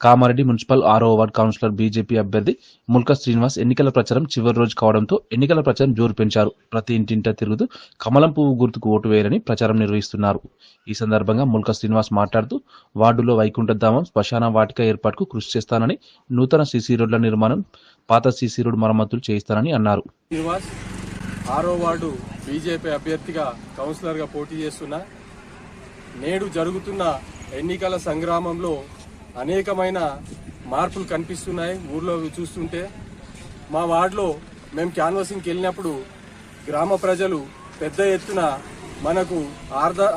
Kamareddy municipal ఆరో ward councillor BJP అభ్యర్థి ముల్క శ్రీనివాస్ ఎన్నికల ప్రచారం చివరి రోజు కావడంతో ఎన్నికల ప్రచారం జోరు పెంచారు ప్రతి ఇంటింటా తిరుగుతూ కమలం పువ్వు గుర్తుకు ఓటు వేయాలని ప్రచారం నిర్వహిస్తున్నారు. ఈ సందర్భంగా ముల్క శ్రీనివాస్ మాట్లాడుతూ వార్డులో వైకుంఠధామం శ్మశాన వాటిక ఏర్పాటుకు కృషి చేస్తానని నూతన సీసీ రోడ్ల నిర్మాణం పాత సీసీ రోడ్డు మరమ్మతులు చేయిస్తానని అన్నారు. శ్రీనివాస్ ఆరో వార్డు బీజేపీ అభ్యర్థిగా కౌన్సిలర్గా పోటీ చేస్తున్న నేడు జరుగుతున్న ఎన్నికల సంగ్రామంలో అనేకమైన మార్పులు కనిపిస్తున్నాయి. ఊర్లో చూస్తుంటే మా వార్డులో మేము క్యాన్వాసింగ్కి వెళ్ళినప్పుడు గ్రామ ప్రజలు పెద్ద ఎత్తున మనకు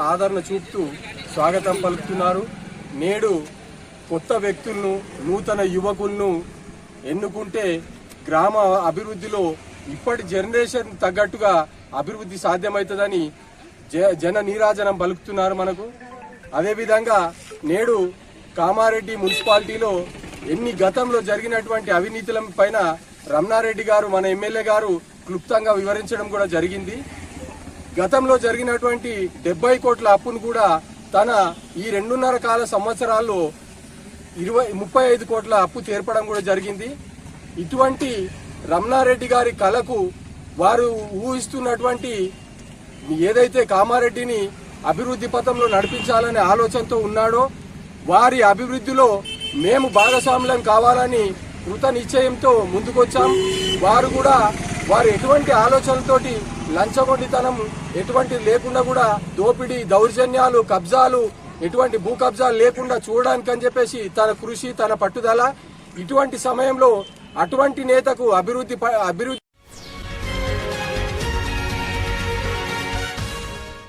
ఆదరణ చూపుతూ స్వాగతం పలుకుతున్నారు. నేడు కొత్త వ్యక్తులను నూతన యువకులను ఎన్నుకుంటే గ్రామ అభివృద్ధిలో ఇప్పటి జనరేషన్ తగ్గట్టుగా అభివృద్ధి సాధ్యమవుతుందని జ- జన నీరాజనం పలుకుతున్నారు మనకు. అదేవిధంగా నేడు కామారెడ్డి మున్సిపాలిటీలో ఎన్ని గతంలో జరిగినటువంటి అవినీతుల పైన రమణారెడ్డి గారు మన ఎమ్మెల్యే గారు క్లుప్తంగా వివరించడం కూడా జరిగింది. గతంలో జరిగినటువంటి డెబ్బై కోట్ల అప్పును కూడా తన ఈ రెండున్నర కాల సంవత్సరాల్లో ఇరవై ముప్పై ఐదు కోట్ల అప్పు తీర్పడం కూడా జరిగింది. ఇటువంటి రమణారెడ్డి గారి కళకు వారు ఊహిస్తున్నటువంటి ఏదైతే కామారెడ్డిని అభివృద్ధి పథంలో నడిపించాలనే ఆలోచనతో ఉన్నాడో వారి అభివృద్ధిలో మేము భాగస్వాములం కావాలని కృత నిశ్చయంతో ముందుకొచ్చాం. వారు కూడా వారు ఎటువంటి ఆలోచనలతోటి లంచగొండితనం ఎటువంటి లేకుండా కూడా దోపిడీ దౌర్జన్యాలు కబ్జాలు ఎటువంటి భూ కబ్జాలు లేకుండా చూడడానికి అని చెప్పేసి తన కృషి తన పట్టుదల ఇటువంటి సమయంలో అటువంటి నేతకు అభివృద్ధి అభివృద్ధి